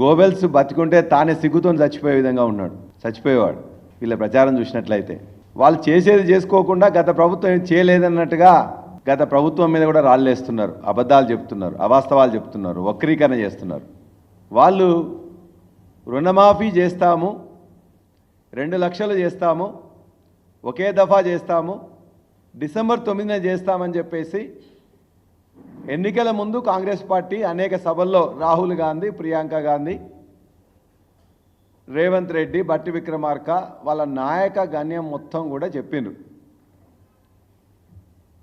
Goebbels బతికుంటే తానే సిగ్గుతో చచ్చిపోయే విధంగా ఉన్నాడు. చచ్చిపోయేవాడు. వీళ్ళ ప్రచారం చూసినట్లయితే. వాళ్ళు చేసేది చేసుకోకుండా గత ప్రభుత్వం ఏం చేయలేదన్నట్టుగా గత ప్రభుత్వం మీద కూడా రాళ్ళేస్తున్నారు. అబద్ధాలు చెప్తున్నారు. అవాస్తవాలు చెప్తున్నారు. వక్రీకరణ చేస్తున్నారు. వాళ్ళు రుణమాఫీ చేస్తాము. రెండు లక్షలు చేస్తాము. ఒకే దఫా చేస్తాము. డిసెంబర్ తొమ్మిదిన చేస్తామని చెప్పేసి ఎన్నికల ముందు కాంగ్రెస్ పార్టీ అనేక సభల్లో రాహుల్ గాంధీ ప్రియాంక గాంధీ రేవంత్ రెడ్డి బట్టి విక్రమార్క వాళ్ళ నాయక గణ్యం మొత్తం కూడా చెప్పిండ్రు.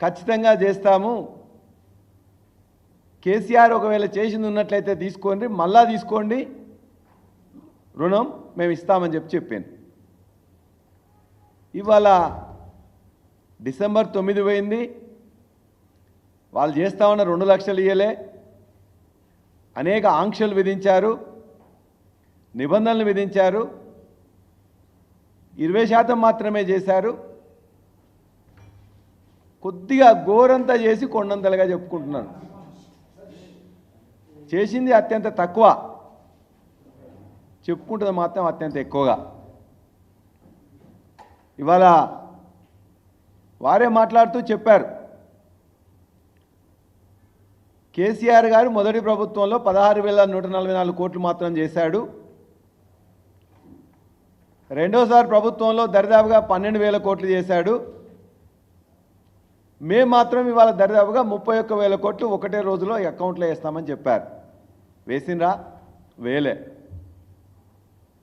ఖచ్చితంగా చేస్తాము. కేసీఆర్ ఒకవేళ చేసింది ఉన్నట్లయితే తీసుకోండి మళ్ళా తీసుకోండి. రుణం మేము ఇస్తామని చెప్పి చెప్పాను ఇవాళ డిసెంబర్ తొమ్మిది పోయింది. వాళ్ళు చేస్తామన్న రెండు లక్షలు ఇయ్యలే. అనేక ఆంక్షలు విధించారు. నిబంధనలు విధించారు. ఇరవై శాతం మాత్రమే చేశారు. కొద్దిగా గోరంతా చేసి కొండంతలుగా చెప్పుకుంటున్నాను. చేసింది అత్యంత తక్కువ. చెప్పుకుంటుంది మాత్రం అత్యంత ఎక్కువగా. ఇవాళ వారే మాట్లాడుతూ చెప్పారు. కేసీఆర్ గారు మొదటి ప్రభుత్వంలో పదహారు వేల నూట నలభై నాలుగు కోట్లు మాత్రం చేశాడు. రెండోసారి ప్రభుత్వంలో దరిదాపుగా పన్నెండు వేల కోట్లు చేశాడు. మేము మాత్రం ఇవాళ దరిదాపుగా ముప్పై ఒక్క వేల కోట్లు ఒకటే రోజులో అకౌంట్లో వేస్తామని చెప్పారు. వేసిండ్రా? వేలే.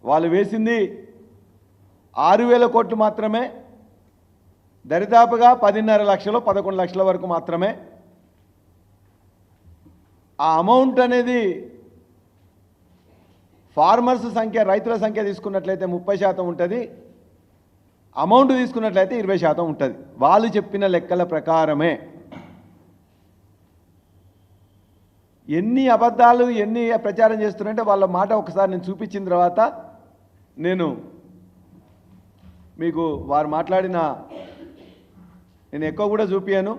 వాళ్ళు వేసింది ఆరు వేల కోట్లు మాత్రమే. దరిదాపుగా పదిన్నర లక్షలు పదకొండు లక్షల వరకు మాత్రమే. ఆ అమౌంట్ అనేది ఫార్మర్స్ సంఖ్య రైతుల సంఖ్య తీసుకున్నట్లయితే ముప్పై శాతం ఉంటుంది. అమౌంట్ తీసుకున్నట్లయితే ఇరవై శాతం ఉంటుంది. వాళ్ళు చెప్పిన లెక్కల ప్రకారమే. ఎన్ని అబద్ధాలు ఎన్ని ప్రచారం చేస్తున్నారంటే వాళ్ళ మాట ఒకసారి నేను చూపించిన తర్వాత నేను మీకు వారు మాట్లాడిన నేను ఎక్కువ కూడా చూపించాను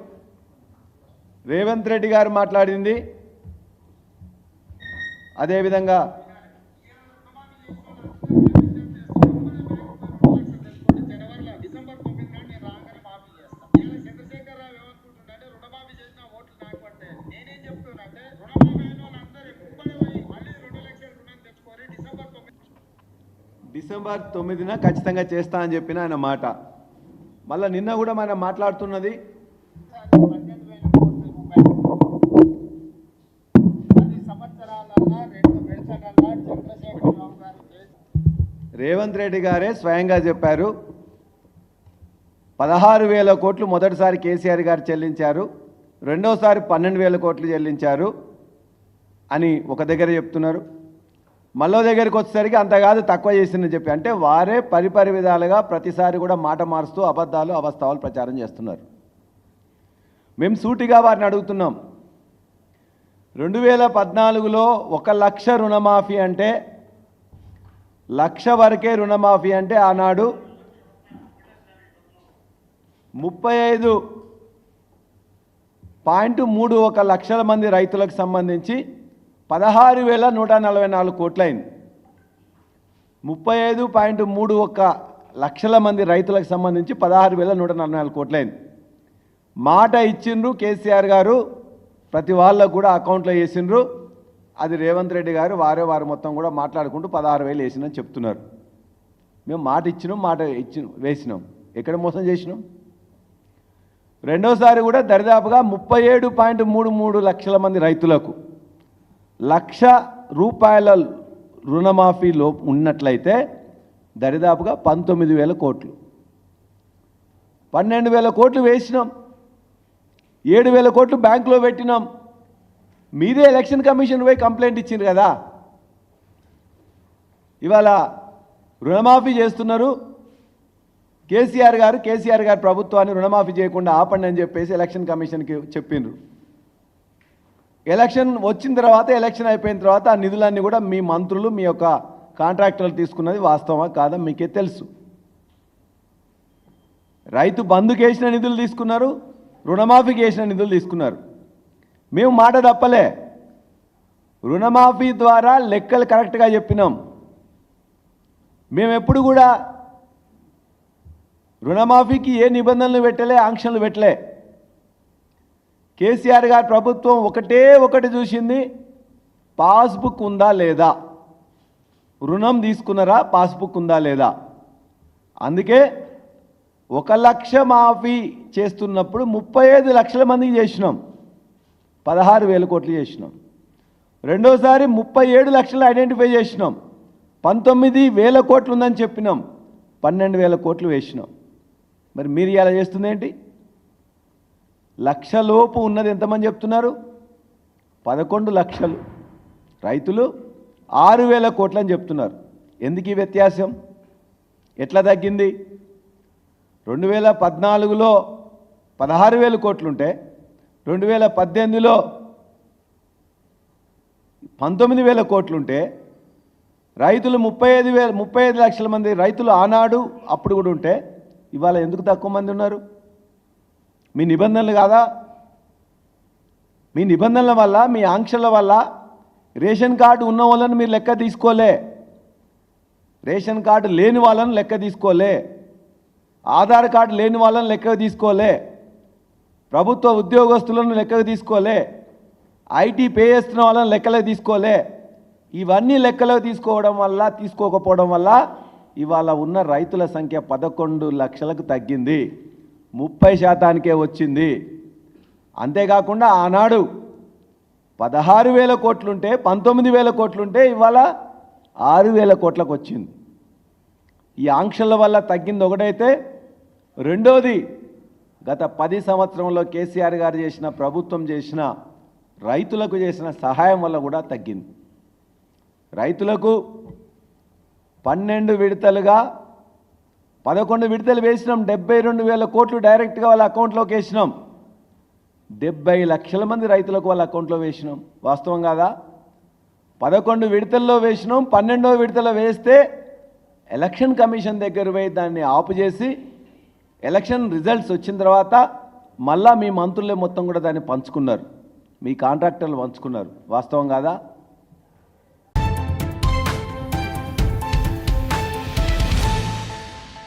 రేవంత్ రెడ్డి గారు మాట్లాడింది. అదేవిధంగా జనవరిలో డిసెంబర్ తొమ్మిది చెప్తున్నా రెండు లక్షల డిసెంబర్ తొమ్మిది డిసెంబర్ తొమ్మిదిన ఖచ్చితంగా చేస్తా అని చెప్పిన ఆయన మాట. మళ్ళీ నిన్న కూడా మనం మాట్లాడుతున్నది రేవంత్ రెడ్డి గారే స్వయంగా చెప్పారు. పదహారు వేల కోట్లు మొదటిసారి కేసీఆర్ గారు చెల్లించారు. రెండోసారి పన్నెండు వేల కోట్లు చెల్లించారు అని ఒక దగ్గర చెప్తున్నారు. మళ్ళో దగ్గరికి వచ్చేసరికి అంతకాదు తక్కువ చేసిందని చెప్పి. అంటే వారే పరిపరి విధాలుగా ప్రతిసారి కూడా మాట మారుస్తూ అబద్ధాలు అవాస్తవాలు ప్రచారం చేస్తున్నారు. మేము సూటిగా వారిని అడుగుతున్నాం. రెండు వేల పద్నాలుగులో ఒక లక్ష రుణమాఫీ అంటే లక్ష వరకే రుణమాఫీ అంటే ఆనాడు ముప్పై ఐదు పాయింట్ మూడు ఒక లక్షల మంది రైతులకు సంబంధించి పదహారు వేల నూట నలభై నాలుగు కోట్లయింది ముప్పై ఐదు పాయింట్ మూడు ఒక లక్షల మంది రైతులకు సంబంధించి పదహారు వేల నూట నలభై నాలుగు కోట్లయింది మాట ఇచ్చిండ్రు కేసీఆర్ గారు ప్రతి వాళ్ళకు కూడా అకౌంట్లో వేసిండ్రు. అది రేవంత్ రెడ్డి గారు వారే వారు మొత్తం కూడా మాట్లాడుకుంటూ పదహారు వేలు వేసినని చెప్తున్నారు. మేము మాట ఇచ్చినాం మాట ఇచ్చిన వేసినాం. ఎక్కడ మోసం చేసినాం? రెండోసారి కూడా దరిదాపుగా ముప్పై ఏడు పాయింట్ మూడు మూడు లక్షల మంది రైతులకు లక్ష రూపాయల రుణమాఫీలో ఉన్నట్లయితే దరిదాపుగా పంతొమ్మిది వేల కోట్లు. పన్నెండు వేల కోట్లు వేసినాం. ఏడు వేల కోట్లు బ్యాంకులో పెట్టినాం. మీరే ఎలక్షన్ కమిషన్ పోయి కంప్లైంట్ ఇచ్చింది కదా. ఇవాళ రుణమాఫీ చేస్తున్నారు. కేసీఆర్ గారు కేసీఆర్ గారు ప్రభుత్వాన్ని రుణమాఫీ చేయకుండా ఆపండి అని చెప్పేసి ఎలక్షన్ కమిషన్కి చెప్పిండ్రు. ఎలక్షన్ వచ్చిన తర్వాత ఎలక్షన్ అయిపోయిన తర్వాత ఆ నిధులన్నీ కూడా మీ మంత్రులు మీ యొక్క కాంట్రాక్టర్లు తీసుకున్నది వాస్తవమా కాదా? మీకే తెలుసు. రైతు బంధుకేసిన నిధులు తీసుకున్నారు. రుణమాఫీకి వేసిన నిధులు తీసుకున్నారు. మేము మాట తప్పలే. రుణమాఫీ ద్వారా లెక్కలు కరెక్ట్గా చెప్పినాం. మేము ఎప్పుడు కూడా రుణమాఫీకి ఏ నిబంధనలు పెట్టలే ఆంక్షలు పెట్టలే. కేసీఆర్ గారి ప్రభుత్వం ఒకటే ఒకటి చూసింది పాస్బుక్ ఉందా లేదా? రుణం తీసుకున్నారా పాస్బుక్ ఉందా లేదా? అందుకే ఒక లక్ష మాఫీ చేస్తున్నప్పుడు ముప్పై ఐదు లక్షల మందికి చేసినాం. పదహారు వేల కోట్లు చేసినాం. రెండోసారి ముప్పై ఏడు లక్షలు ఐడెంటిఫై చేసినాం. పంతొమ్మిది వేల కోట్లు ఉందని చెప్పినాం. పన్నెండు వేల కోట్లు వేసినాం. మరి మీరు ఇలా చేస్తుందేంటి లక్షలోపు ఉన్నది ఎంతమంది చెప్తున్నారు? పదకొండు లక్షలు. రైతులు ఆరు వేల కోట్లు అని చెప్తున్నారు. ఎందుకు ఈ వ్యత్యాసం? ఎట్లా తగ్గింది? రెండు వేల పద్నాలుగులో పదహారు వేల కోట్లుంటే రెండు వేల పద్దెనిమిదిలో పంతొమ్మిది వేల కోట్లుంటే రైతులు ముప్పై ఐదు వేల ముప్పై ఐదు లక్షల మంది రైతులు ఆనాడు అప్పుడు కూడా ఉంటే ఇవాళ ఎందుకు తక్కువ మంది ఉన్నారు? మీ నిబంధనలు కాదా? మీ నిబంధనల వల్ల మీ ఆంక్షల వల్ల రేషన్ కార్డు ఉన్న వాళ్ళని మీరు లెక్క తీసుకోలే. రేషన్ కార్డు లేని వాళ్ళని లెక్క తీసుకోలే. ఆధార్ కార్డు లేని వాళ్ళని లెక్కకు తీసుకోలే. ప్రభుత్వ ఉద్యోగస్తులను లెక్కకు తీసుకోలే. ఐటీ పే చేస్తున్న వాళ్ళని లెక్కలకు తీసుకోలే. ఇవన్నీ లెక్కలకు తీసుకోవడం వల్ల తీసుకోకపోవడం వల్ల ఇవాళ ఉన్న రైతుల సంఖ్య పదకొండు లక్షలకు తగ్గింది. ముప్పై శాతానికే వచ్చింది. అంతేకాకుండా ఆనాడు పదహారు వేల కోట్లుంటే పంతొమ్మిది వేల కోట్లుంటే ఇవాళ ఆరు వేల కోట్లకు వచ్చింది. ఈ ఆంక్షల వల్ల తగ్గింది ఒకటైతే రెండోది గత పది సంవత్సరంలో కేసీఆర్ గారు చేసిన ప్రభుత్వం చేసిన రైతులకు చేసిన సహాయం వల్ల కూడా తగ్గింది. రైతులకు పన్నెండు విడతలుగా పదకొండు విడతలు వేసినాం డెబ్బై రెండు వేల కోట్లు డైరెక్ట్గా వాళ్ళ అకౌంట్లోకి వేసినాం. డెబ్బై లక్షల మంది రైతులకు వాళ్ళ అకౌంట్లో వేసినాం. వాస్తవం కాదా? పదకొండు విడతల్లో వేసినాం పన్నెండో విడతలో వేస్తే ఎలక్షన్ కమిషన్ దగ్గర పోయి దాన్ని ఆపు చేసి ఎలక్షన్ రిజల్ట్స్ వచ్చిన తర్వాత మళ్ళా మీ మంత్రులే మొత్తం కూడా దాన్ని పంచుకున్నారు. మీ కాంట్రాక్టర్లు పంచుకున్నారు. వాస్తవం కాదా?